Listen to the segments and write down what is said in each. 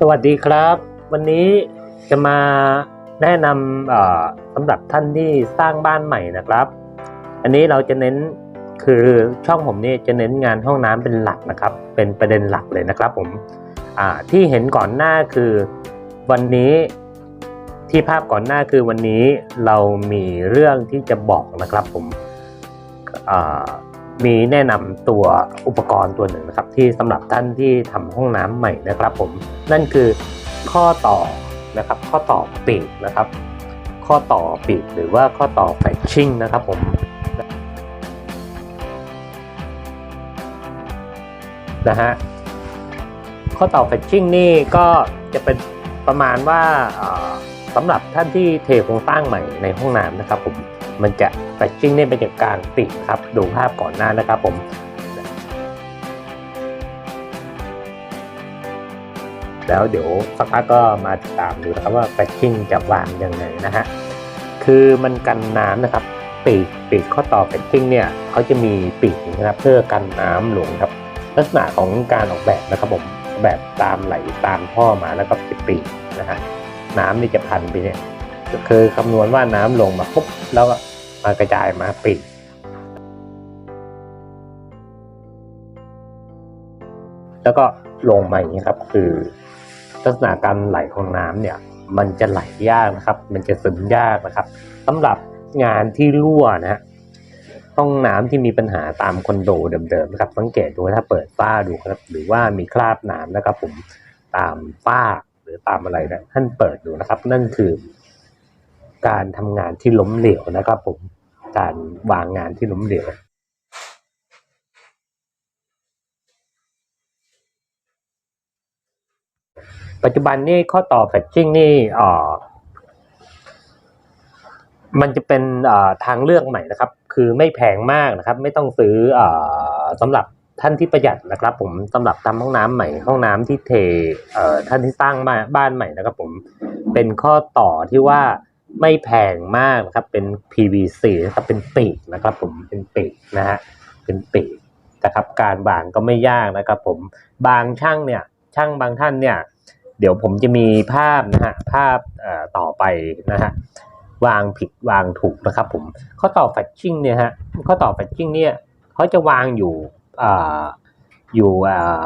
สวัสดีครับ วันนี้จะมาแนะนำสำหรับท่านที่สร้างบ้านใหม่นะครับ อันนี้เราจะเน้นคือช่องผมนี่จะเน้นงานห้องน้ำเป็นหลักนะครับ เป็นประเด็นหลักเลยนะครับผมที่เห็นก่อนหน้าคือวันนี้ที่ภาพก่อนหน้าคือวันนี้เรามีเรื่องที่จะบอกนะครับผมอ่า มีแนะนำตัวอุปกรณ์ตัวหนึ่งนะครับ ที่สำหรับท่านที่ทำห้องน้ำใหม่นะครับ ผมนั่นคือข้อต่อนะครับ ข้อต่อปีกนะครับ ข้อต่อปีกหรือว่าข้อต่อแฟชชิ่งนะครับผมนะฮะข้อต่อแฟชชิ่งนี่ก็จะเป็นประมาณว่าสำหรับท่านที่เทโครงสร้างใหม่ในห้องน้ำนะครับผม มันจะแฟชชิ่งเนี่ยเป็นจากกลางปีกครับดูภาพก่อนหน้านะครับผมแล้วเดี๋ยวสักพักก็มาติดตามดูนะครับว่าแฟชชิ่งจะวางยังไงนะฮะคือมันกันน้ำนะครับปีกปีกข้อต่อแฟชชิ่งเนี่ยเขาจะมีปีกนะครับเพื่อกันน้ำหลวงครับ ลักษณะของการออกแบบนะครับผมแบบตามไหลตามท่อมาแล้วก็จะปีกนะฮะน้ำนี่จะพันไปเนี่ย คือคำนวณว่าน้ำลงมาปุ๊บแล้วก็มากระจายมาปีกแล้วก็ลงมาอย่างนี้ครับ คือลักษณะการไหลของน้ำเนี่ย มันจะไหลยากนะครับ มันจะซึมยากนะครับสำหรับงานที่รั่วนะฮะห้องน้ำที่มีปัญหาตามคอนโดเดิมๆนะครับ สังเกตดูถ้าเปิดฝ้าดูครับ หรือว่ามีคราบน้ำนะครับ ผมตามฝ้าหรือตามอะไรนะท่านเปิดดูนะครับ นั่นคือ การทำงานที่ล้มเหลวนะครับ ผมการวางงานที่ล้มเหลวปัจจุบันนี่ข้อต่อแฟชชิ่งนี่อ่อมันจะเป็นทางเลือกใหม่นะครับ คือไม่แพงมากนะครับ ไม่ต้องซื้ออสำหรับท่านที่ประหยัดนะครับ ผมสำหรับทำห้องน้ำใหม่ ห้องน้ำที่เทท่านที่สร้างบ้านใหม่นะครับ ผมเป็นข้อต่อที่ว่า ไม่แพงมากนะครับ เป็น PVC นะครับเป็นปีกนะครับ ผมเป็นปีกนะฮะเป็นปีกนะครับการวางก็ไม่ยากนะครับ ผมบางช่างเนี่ยช่างบางท่านเนี่ย เดี๋ยวผมจะมีภาพนะฮะภาพต่อไปนะฮะวางผิดวางถูกนะครับ ผมข้อต่อแฟชชิ่งเนี่ยฮะข้อต่อแฟชชิ่งเนี่ยเขาจะวางอยู่อ่าอยู่อ่า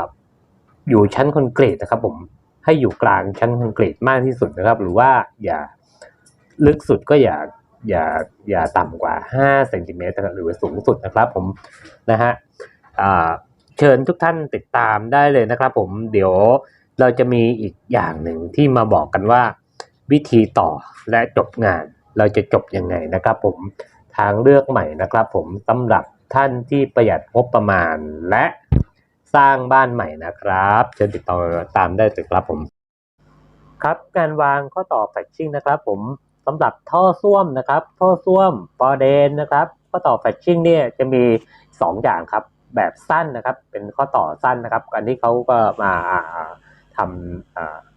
อยู่ชั้นคอนกรีตนะครับ ผมให้อยู่กลางชั้นคอนกรีตมากที่สุดนะครับ หรือว่าอย่า ลึกสุดก็อย่าอย่าอย่าต่ำกว่า5เซนติเมตรหรือสูงสุดนะครับผมนะฮะเชิญทุกท่านติดตามได้เลยนะครับผมเดี๋ยวเราจะมีอีกอย่างหนึ่งที่มาบอกกันว่า วิธีต่อและจบงาน เราจะจบยังไงนะครับผมทางเลือกใหม่นะครับผมสำหรับท่านที่ประหยัดงบประมาณและสร้างบ้านใหม่นะครับ เชิญติดต่อตามได้เลยครับผม ครับการวางข้อต่อแฟชชิ่งนะครับผม สำหรับท่อส้วมนะครับ ท่อส้วมปอเดนนะครับ ข้อต่อแฟชชิ่งเนี่ยจะมีสองอย่างครับ แบบสั้นนะครับ เป็นข้อต่อสั้นนะครับ อันนี้เขาก็มาท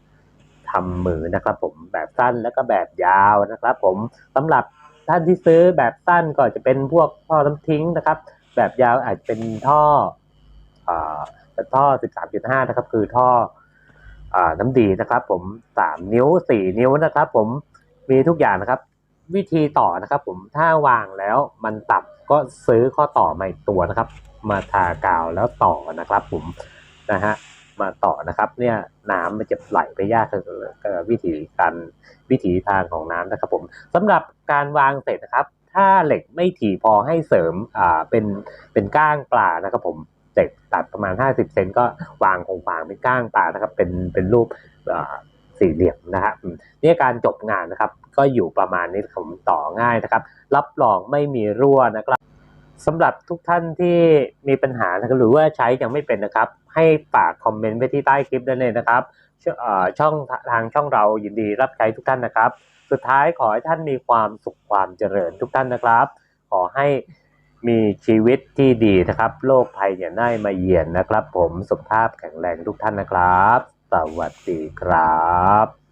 ำทำมือนะครับ ผมแบบสั้นแล้วก็แบบยาวนะครับ ผมสำหรับท่านที่ซื้อแบบสั้นก็จะเป็นพวกท่อน้ำทิ้งนะครับ แบบยาวอาจจะเป็นท่ออ่าท่อ 13.5 นะครับ คือท่ออน้ำดีนะครับ ผมสามนิ้วสี่นิ้วนะครับ ผม มีทุกอย่างนะครับ วิธีต่อนะครับ ผมถ้าวางแล้วมันตับก็ซื้อข้อต่อมาอีกตัวนะครับ มาทากาวแล้วต่อนะครับ ผมนะฮะมาต่อนะครับ เนี่ยน้ำมันจะไหลไปยากก็วิธีการวิถีทางของน้ำนะครับ ผมสำหรับการวางเสร็จนะครับ ถ้าเหล็กไม่ถี่พอให้เสริมอ่าเป็นเป็นก้างปลานะครับ ผมเหล็กตัดประมาณ 50 เซนก็วางคงวางเป็นก้างปลานะครับ เป็นเป็นรูปอ่า สี่เหลี่ยมนะฮะอืมเนี่ยการจบงานนะครับ ก็อยู่ประมาณนี้ผมต่อง่ายนะครับ รับรองไม่มีรั่วนะครับสำหรับทุกท่านที่มีปัญหานะครับหรือว่าใช้ยังไม่เป็นนะครับ ให้ฝากคอมเมนต์ไว้ที่ใต้คลิปได้เลยนะครับช่อช่องทางช่องเรายินดีรับใช้ทุกท่านนะครับ สุดท้ายขอให้ท่านมีความสุขความเจริญทุกท่านนะครับ ขอให้มีชีวิตที่ดีนะครับ โรคภัยอย่าได้มาเยือนนะครับ ผมสุขภาพแข็งแรงทุกท่านนะครับ สวัสดีครับ